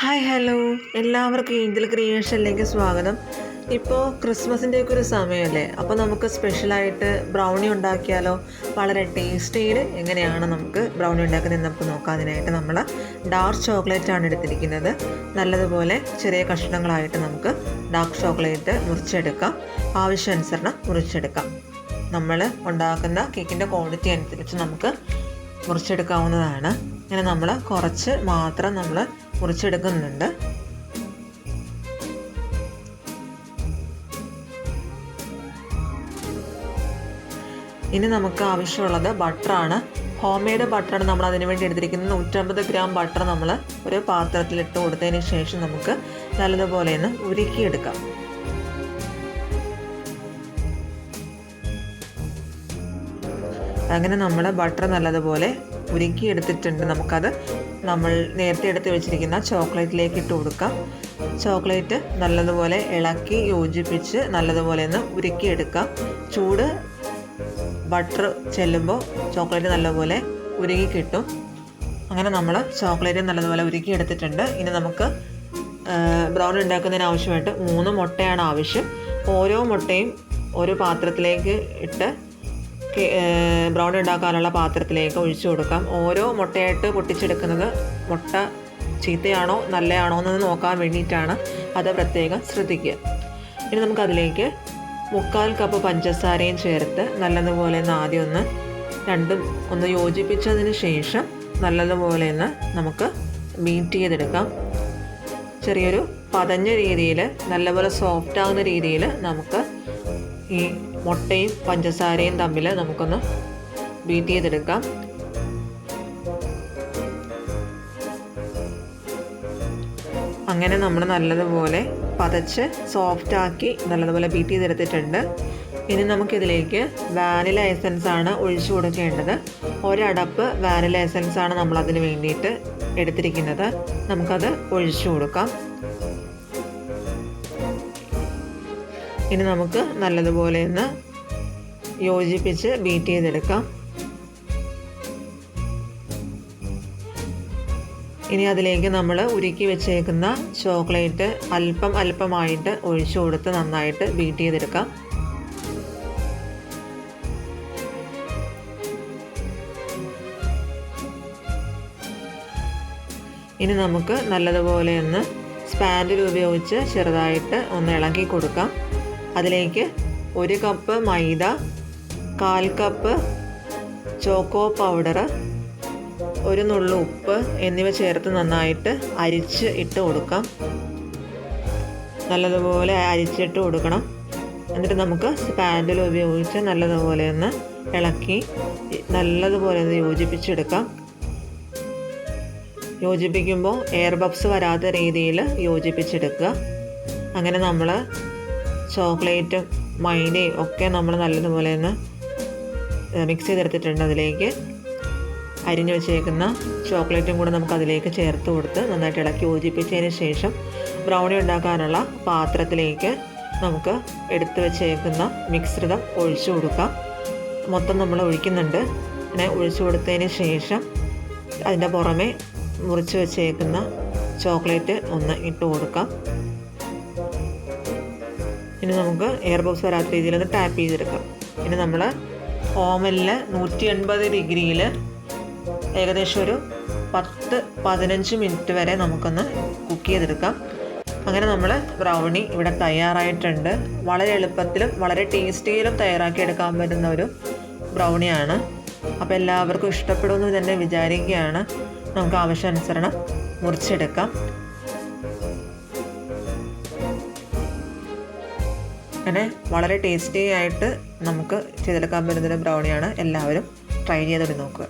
Hi hello. എല്ലാവർക്കും Angel ക്രിയേഷനിലേക്ക് സ്വാഗതം. ഇപ്പോൾ ക്രിസ്മസിന്റെയൊക്കെ ഒരു സമയമല്ലേ? അപ്പോൾ നമുക്ക് സ്പെഷ്യലായിട്ട് ബ്രൗണി ഉണ്ടാക്കിയാലോ? വളരെ ടേസ്റ്റിയിൽ എങ്ങനെയാണ് നമുക്ക് ബ്രൗണി ഉണ്ടാക്കുന്നത് നമുക്ക് നോക്കാം. അതിനായിട്ട് നമ്മൾ ഡാർക്ക് ചോക്ലേറ്റ് ആണ് എടുത്തിരിക്കുന്നത്. നല്ലതുപോലെ ചെറിയ കഷ്ണങ്ങളായിട്ട് നമുക്ക് ഡാർക്ക് ചോക്ലേറ്റ് മുറിച്ചെടുക്കാം. ആവശ്യാനുസരണം മുറിച്ചെടുക്കാം. നമ്മൾ ഉണ്ടാക്കുന്ന കേക്കിന്റെ ക്വാണ്ടിറ്റി അനുസരിച്ച് നമുക്ക് മുറിച്ചെടുക്കാവുന്നതാണ്. ഇങ്ങനെ നമ്മൾ കുറച്ച് മാത്രം നമ്മൾ മുറിച്ചെടുക്കുന്നുണ്ട്. ഇനി നമുക്ക് ആവശ്യമുള്ളത് ബട്ടറാണ്. ഹോം മെയ്ഡ് ബട്ടറാണ് നമ്മൾ അതിന് വേണ്ടി എടുത്തിരിക്കുന്നത്. നൂറ്റമ്പത് ഗ്രാം ബട്ടർ നമ്മൾ ഒരു പാത്രത്തിൽ ഇട്ട് കൊടുത്തതിന് ശേഷം നമുക്ക് നല്ലതുപോലെ ഒന്ന് ഉരുക്കിയെടുക്കാം. അങ്ങനെ നമ്മൾ ബട്ടർ നല്ലതുപോലെ ഉരുക്കിയെടുത്തിട്ടുണ്ട്. നമുക്കത് നമ്മൾ നേരത്തെ എടുത്ത് വെച്ചിരിക്കുന്ന ചോക്ലേറ്റിലേക്ക് ഇട്ട് കൊടുക്കാം. ചോക്ലേറ്റ് നല്ലതുപോലെ ഇളക്കി യോജിപ്പിച്ച് നല്ലതുപോലെ ഒന്ന് ഉരുക്കിയെടുക്കാം. ചൂട് ബട്ടർ ചെല്ലുമ്പോൾ ചോക്ലേറ്റ് നല്ലപോലെ ഉരുകി കിട്ടും. അങ്ങനെ നമ്മൾ ചോക്ലേറ്റ് നല്ലതുപോലെ ഉരുക്കിയെടുത്തിട്ടുണ്ട്. ഇനി നമുക്ക് ബ്രൗൺ ഉണ്ടാക്കുന്നതിന് ആവശ്യമായിട്ട് മൂന്ന് മുട്ടയാണ് ആവശ്യം. ഓരോ മുട്ടയും ഒരു പാത്രത്തിലേക്ക് ഇട്ട് ബ്രൗൺ ഉണ്ടാക്കാനുള്ള പാത്രത്തിലേക്ക് ഒഴിച്ചു കൊടുക്കാം. ഓരോ മുട്ടയായിട്ട് പൊട്ടിച്ചെടുക്കുന്നത് മുട്ട ചീത്തയാണോ നല്ലയാണോ എന്ന് നോക്കാൻ വേണ്ടിയിട്ടാണ് അത് പ്രത്യേകം ശ്രദ്ധിക്കുക. ഇനി നമുക്കതിലേക്ക് മുക്കാൽ കപ്പ് പഞ്ചസാരയും ചേർത്ത് നല്ലതുപോലെ ഒന്ന് ആദ്യം ഒന്ന് രണ്ടും ഒന്ന് യോജിപ്പിച്ചതിന് ശേഷം നല്ലതുപോലെ ഒന്ന് നമുക്ക് ബീറ്റ് ചെയ്തെടുക്കാം. ചെറിയൊരു പതഞ്ഞ രീതിയിൽ നല്ലപോലെ സോഫ്റ്റ് ആകുന്ന രീതിയിൽ നമുക്ക് ഈ മുട്ടയും പഞ്ചസാരയും തമ്മിൽ നമുക്കൊന്ന് ബീറ്റ് ചെയ്തെടുക്കാം. അങ്ങനെ നമ്മൾ നല്ലതുപോലെ പതച്ച് സോഫ്റ്റാക്കി നല്ലതുപോലെ ബീറ്റ് ചെയ്തെടുത്തിട്ടുണ്ട്. ഇനി നമുക്കിതിലേക്ക് വാനില എസൻസ് ആണ് ഒഴിച്ചു കൊടുക്കേണ്ടത്. ഒരടപ്പ് വാനില എസൻസ് ആണ് നമ്മൾ അതിന് വേണ്ടിയിട്ട് എടുത്തിരിക്കുന്നത്. നമുക്കത് ഒഴിച്ചു കൊടുക്കാം. ഇനി നമുക്ക് നല്ലതുപോലെ ഒന്ന് യോജിപ്പിച്ച് ബീറ്റ് ചെയ്തെടുക്കാം. ഇനി അതിലേക്ക് നമ്മൾ ഉരുക്കി വെച്ചേക്കുന്ന ചോക്ലേറ്റ് അല്പം അല്പമായിട്ട് ഒഴിച്ചു കൊടുത്ത് നന്നായിട്ട് ബീറ്റ് ചെയ്തെടുക്കാം. ഇനി നമുക്ക് നല്ലതുപോലെ ഒന്ന് സ്പാൻഡിൽ ഉപയോഗിച്ച് ചെറുതായിട്ട് ഒന്ന് ഇളക്കി കൊടുക്കാം. അതിലേക്ക് ഒരു കപ്പ് മൈദ കാൽ കപ്പ് ചോക്കോ പൗഡർ ഒരു നുള്ളു ഉപ്പ് എന്നിവ ചേർത്ത് നന്നായിട്ട് അരിച്ച് ഇട്ട് കൊടുക്കാം. നല്ലതുപോലെ അരിച്ചിട്ട് കൊടുക്കണം. എന്നിട്ട് നമുക്ക് സ്പാൻഡിൽ ഉപയോഗിച്ച് നല്ലതുപോലെ ഒന്ന് ഇളക്കി നല്ലതുപോലെ ഒന്ന് യോജിപ്പിച്ചെടുക്കാം. യോജിപ്പിക്കുമ്പോൾ എയർ ബബ്സ് വരാത്ത രീതിയിൽ യോജിപ്പിച്ചെടുക്കുക. അങ്ങനെ നമ്മൾ ചോക്ലേറ്റും മൈദയും ഒക്കെ നമ്മൾ നല്ലതുപോലെ ഒന്ന് മിക്സ് ചെയ്തെടുത്തിട്ടുണ്ട്. അതിലേക്ക് അരിഞ്ഞു വെച്ചേക്കുന്ന ചോക്ലേറ്റും കൂടെ നമുക്ക് അതിലേക്ക് ചേർത്ത് കൊടുത്ത് നന്നായിട്ട് ഇളക്കി യോജിപ്പിച്ചതിന് ശേഷം ബ്രൗണി ഉണ്ടാക്കാനുള്ള പാത്രത്തിലേക്ക് നമുക്ക് എടുത്തു വെച്ചേക്കുന്ന മിശ്രിതം ഒഴിച്ചു കൊടുക്കാം. മൊത്തം നമ്മൾ ഒഴിക്കുന്നുണ്ട്. അങ്ങനെ ഒഴിച്ചു കൊടുത്തതിന് ശേഷം അതിന്റെ പുറമെ മുറിച്ച് വെച്ചേക്കുന്ന ചോക്ലേറ്റ് ഒന്ന് ഇട്ട് കൊടുക്കാം. ഇനി നമുക്ക് എയർ ബോക്സ് വരാത്ത രീതിയിൽ ഒന്ന് ടാപ്പ് ചെയ്തെടുക്കാം. ഇനി നമ്മൾ ഓമലിൽ നൂറ്റി എൺപത് ഡിഗ്രിയിൽ ഏകദേശം ഒരു പത്ത് പതിനഞ്ച് മിനിറ്റ് വരെ നമുക്കൊന്ന് കുക്ക് ചെയ്തെടുക്കാം. അങ്ങനെ നമ്മൾ ബ്രൗണി ഇവിടെ തയ്യാറായിട്ടുണ്ട്. വളരെ എളുപ്പത്തിലും വളരെ ടേസ്റ്റിയിലും തയ്യാറാക്കി എടുക്കാൻ പറ്റുന്ന ഒരു ബ്രൗണിയാണ് അപ്പോൾ എല്ലാവർക്കും ഇഷ്ടപ്പെടുമെന്ന് തന്നെ വിചാരിക്കുകയാണ്. നമുക്ക് ആവശ്യാനുസരണം മുറിച്ചെടുക്കാം. അങ്ങനെ വളരെ ടേസ്റ്റി ആയിട്ട് നമുക്ക് ചെയ്തെടുക്കാൻ പറ്റുന്നൊരു ബ്രൗണിയാണ് എല്ലാവരും ട്രൈ ചെയ്തൊരു നോക്കുക.